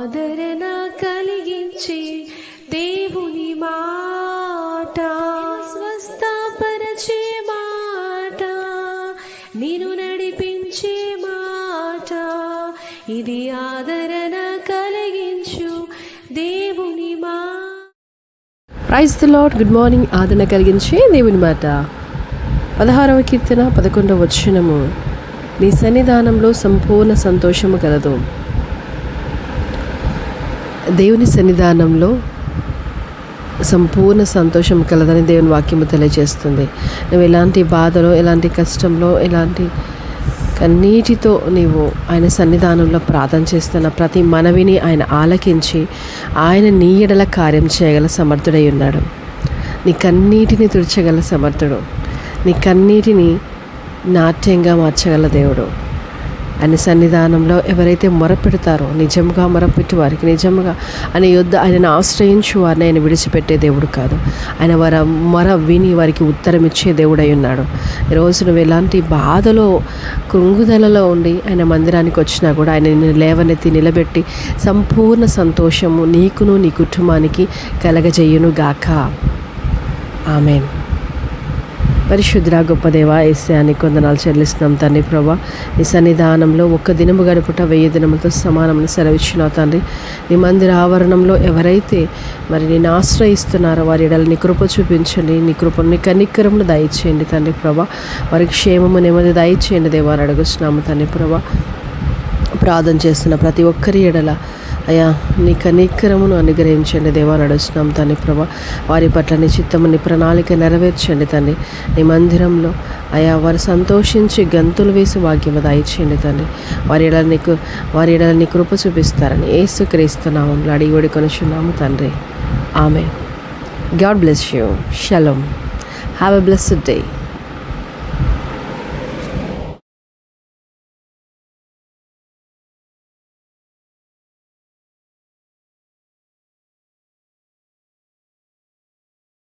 ఆదరణ కలిగించే దేవుని మాట. స్వస్థపరచే మాట. నేను నడిపించే మాట. ఇది ఆదరణ కలిగించు దేవుని మా. Praise the Lord good morning ఆదరణ కలిగించే దేవుని మాట. పదహారవ కీర్తన పదకొండవ వచనము. నీ సన్నిధానంలో సంపూర్ణ సంతోషము కలదు. దేవుని సన్నిధానంలో సంపూర్ణ సంతోషం కలదని దేవుని వాక్యము తెలియజేస్తుంది. నువ్వు ఎలాంటి బాధలో ఎలాంటి కష్టంలో ఎలాంటి కన్నీటితో నీవు ఆయన సన్నిధానంలో ప్రార్థన చేస్తున్న ప్రతి మనవిని ఆయన ఆలకించి ఆయన నీ ఎడల కార్యం చేయగల సమర్థుడై ఉన్నాడు. నీ కన్నీటిని తుడచగల సమర్థుడు. నీ కన్నీటిని నాట్యంగా మార్చగల దేవుడు. ఆయన సన్నిధానంలో ఎవరైతే మొరపెడతారో నిజంగా మొరపెట్టి వారికి నిజంగా ఆయన యుద్ధ ఆయనను ఆశ్రయించు వారిని ఆయన విడిచిపెట్టే దేవుడు కాదు. ఆయన వారి మొర విని వారికి ఉత్తరం ఇచ్చే దేవుడై ఉన్నాడు. ఈరోజు నువ్వు ఎలాంటి బాధలో కృంగుదలలో ఉండి ఆయన మందిరానికి వచ్చినా కూడా ఆయన లేవనెత్తి నిలబెట్టి సంపూర్ణ సంతోషము నీకును నీ కుటుంబానికి కలగజేయును గాక ఆమెన్. పరిశుద్ర గొప్ప దేవ ఏసాన్ని కొందనాలు చెల్లిస్తున్నాం తండ్రి ప్రభా. నీ సన్నిధానంలో ఒక్క దినము గడుపుట వెయ్యి దినములతో సమానమని సెలవిచ్చిన తండ్రి. నీ మందిర ఆవరణంలో ఎవరైతే మరి నేను ఆశ్రయిస్తున్నారో వారి ఎడల నీ కృప చూపించండి. నీ కృపని నీ దయచేయండి తండ్రి ప్రభా. వారికి క్షేమము నెమ్మది దయచేయండి దేవాన్ని అడుగుతున్నాము తండ్రి ప్రభా. ప్రార్థన చేస్తున్న ప్రతి ఒక్కరి ఎడల అయా నీ కనికరమును అనుగ్రహించండి దేవా నడుస్తున్నాం తండ్రి ప్రభా. వారి పట్ల నీ చిత్తము నీ ప్రణాళిక నెరవేర్చండి తండ్రి. నీ మందిరంలో అయా వారు సంతోషించి గంతులు వేసి వాక్యము దయచేయండి తండ్రి. వారి ఎడల నీకు వారి ఎడల నీ కృప చూపిస్తారని ఏసు క్రీస్తున్నామంలో అడిగి వేడుకొనిచున్నాము తండ్రి. ఆమె గాడ్ బ్లెస్ యూ. షలం హ్యావ్ ఎ బ్లెస్డ్ డే.